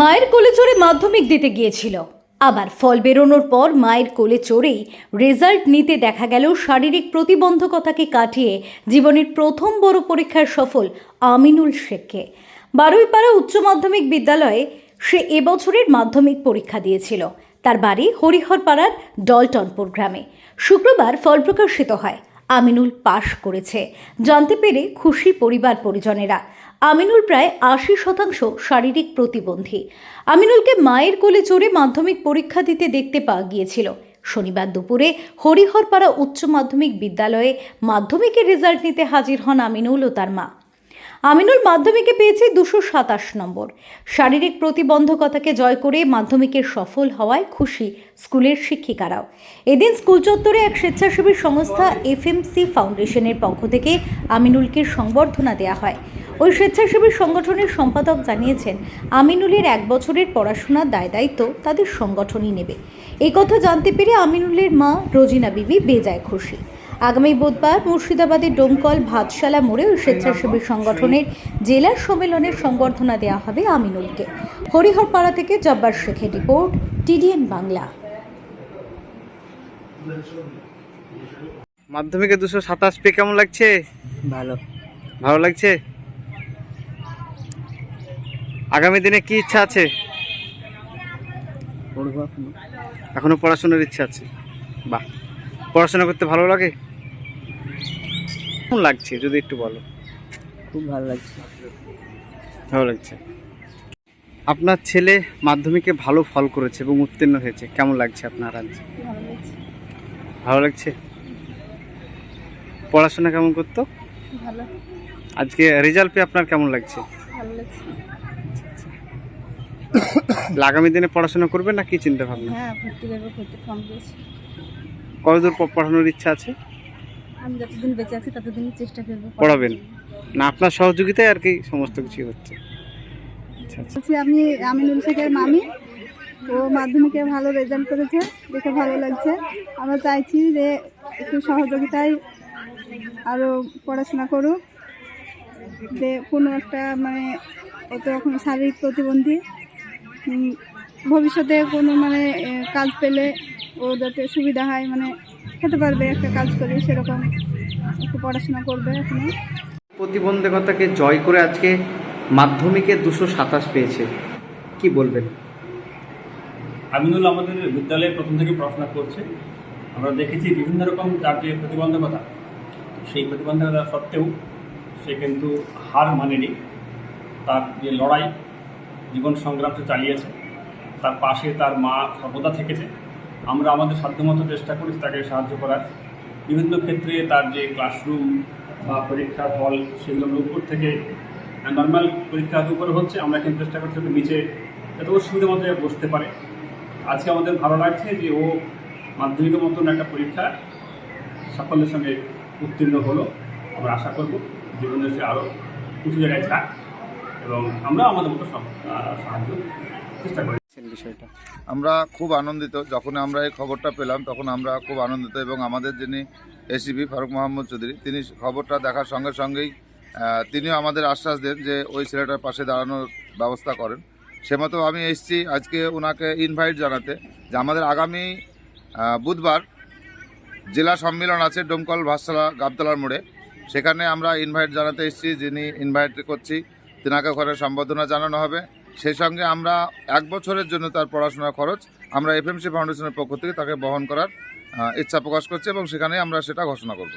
মায়ের কোলে চড়ে মাধ্যমিক দিতে গিয়েছিল। আবার ফল বেরোনোর পর মায়ের কোলে চড়েই রেজাল্ট নিতে দেখা গেল শারীরিক প্রতিবন্ধকতাকে কাটিয়ে জীবনের প্রথম বড় পরীক্ষার সফল আমিনুল শেখকে। বারুইপাড়া উচ্চ মাধ্যমিক বিদ্যালয়ে সে এবছরের মাধ্যমিক পরীক্ষা দিয়েছিল। তার বাড়ি হরিহরপাড়ার ডলটনপুর গ্রামে। শুক্রবার ফল প্রকাশিত হয়। আমিনুল পাশ করেছে। জানতে পেরে খুশি পরিবার পরিজনেরা। আমিনুল প্রায় আশি শতাংশ শারীরিক প্রতিবন্ধী। আমিনুলকে মায়ের কোলে চড়ে মাধ্যমিক পরীক্ষা দিতে দেখতে পাওয়া গিয়েছিল। শনিবার দুপুরে হরিহরপাড়া উচ্চ মাধ্যমিক বিদ্যালয়ে মাধ্যমিকের রেজাল্ট নিতে হাজির হন আমিনুল ও তার মা। আমিনুল মাধ্যমিকে পেয়েছে দুশো সাতাশ নম্বর। শারীরিক প্রতিবন্ধকতাকে জয় করে মাধ্যমিকের সফল হওয়ায় খুশি স্কুলের শিক্ষিকারাও। এদিন স্কুল চত্বরে এক স্বেচ্ছাসেবী সংস্থা এফএমসি ফাউন্ডেশনের পক্ষ থেকে আমিনুলকে সংবর্ধনা দেওয়া হয়। ওই স্বেচ্ছাসেবী সংগঠনের সম্পাদক জানিয়েছেন, আমিনুলের এক বছরের পড়াশোনার দায় দায়িত্ব তাদের সংগঠনই নেবে। এই কথা জানতে পেরে আমিনুলের মা রোজিনা বিবি বেজায় খুশি। আগামী বুধবার মুর্শিদাবাদের ডোমকল ভাতশালা মোড়ে ওই স্বেচ্ছাসেবী সংগঠনের জেলা সম্মেলনের সংবর্ধনা দেওয়া হবে আমিনুলকে। হরিহরপাড়া থেকে জব্বার শেখের রিপোর্ট টিডিএন বাংলা। মাধ্যমিকে দুশো সাতাশ পেয়ে কেমন লাগছে? ভালো। ভালো লাগছে? আগামী দিনে কি ইচ্ছা আছে? এখনও। এখনও পড়াশোনার ইচ্ছা আছে। বাহ। পড়াশোনা করতে ভালো লাগে? কেমন লাগছে যদি একটু বলো? খুব ভালো লাগছে। ভালো লাগছে। আপনার ছেলে মাধ্যমিকে ভালো ফল করেছে এবং উত্তীর্ণ হয়েছে কেমন লাগছে আপনার আজ? ভালো লাগছে। ভালো লাগছে? পড়াশোনা কেমন করতো? ভালো। আজকে রেজাল্ট পেয়ে আপনার কেমন লাগছে? ভালো লাগছে। আগামী দিনে পড়াশোনা করবে না কি চিন্তা ভাবনা হ্যাঁ ভর্তি করব কতদূর পড়ানোর ইচ্ছা আছে? আমি যতদিন বেঁচে আছি ততদিন চেষ্টা করব পড়াবেন না আপনার সহযোগিতায় আর কি সমস্ত কিছু হচ্ছে। আচ্ছা আচ্ছা। আমি আমিনুল শেখের মামি। ও মাধ্যমিকে ভালো রেজাল্ট করেছে দেখে ভালো লাগছে। আমরা চাইছি যে একটু সহযোগিতায় আরও পড়াশোনা করুক যে কোনো একটা মানে ও তো এখন শারীরিক প্রতিবন্ধী ভবিষ্যতে কোনো মানে কাজ পেলে ও যাতে সুবিধা হয় মানে খেতে পারবে একটা কাজ করে সেরকম একটু পড়াশোনা করবে এখনও। প্রতিবন্ধকতাকে জয় করে আজকে মাধ্যমিকে দুশো সাতাশ পেয়েছে। কি বলবেন? আমিনুল আমাদের বিদ্যালয়ে প্রথম থেকে পড়াশোনা করছে। আমরা দেখেছি বিভিন্ন রকম তার যে প্রতিবন্ধকতা সেই প্রতিবন্ধকতা সত্ত্বেও সে কিন্তু হার মানেনি। তার যে লড়াই জীবন সংগ্রাম সে চালিয়েছে। তার পাশে তার মা সর্বদা থেকেছে। আমরা আমাদের সাধ্যমতো চেষ্টা করি তাকে সাহায্য করার। বিভিন্ন ক্ষেত্রে তার যে ক্লাসরুম বা পরীক্ষার হল সেগুলো উপর থেকে নর্মাল পরীক্ষা উপরে হচ্ছে আমরা কিন্তু চেষ্টা করছি ওকে নিচে যাতে ও সুবিধা মতো বসতে পারে। আজকে আমাদের ভালো লাগছে যে ও মাধ্যমিকের মতন একটা পরীক্ষা সাফল্যের সঙ্গে উত্তীর্ণ হলো। আমরা আশা করব জীবনে সে আরও উঁচু জায়গায় যাক এবং আমরা আমাদের মতো সাহায্য চেষ্টা করি। বিষয়টা? আমরা খুব আনন্দিত। যখন আমরা এই খবরটা পেলাম, তখন আমরা খুব আনন্দিত এবং আমাদের যিনি এসিপি ফারুক মোহাম্মদ চৌধুরী, তিনি খবরটা দেখার সঙ্গে সঙ্গেই তিনিও আমাদের আশ্বাস দেন যে ওই ছেলেটার পাশে দাঁড়ানোর ব্যবস্থা করেন। সে মতো আমি এসেছি আজকে ওনাকে ইনভাইট জানাতে যে আমাদের আগামী বুধবার জেলা সম্মেলন আছে ডোমকল ভাতশালা গাবতলার মোড়ে। সেখানে আমরা ইনভাইট জানাতে এসেছি, যিনি ইনভাইট করছি, তিনাকে ওখানে সম্বর্ধনা জানানো হবে। সেই সঙ্গে আমরা এক বছরের জন্য তার পড়াশোনার খরচ আমরা এফএমসি ফাউন্ডেশনের পক্ষ থেকে তাকে বহন করার ইচ্ছা প্রকাশ করছি এবং সেখানে আমরা সেটা ঘোষণা করব।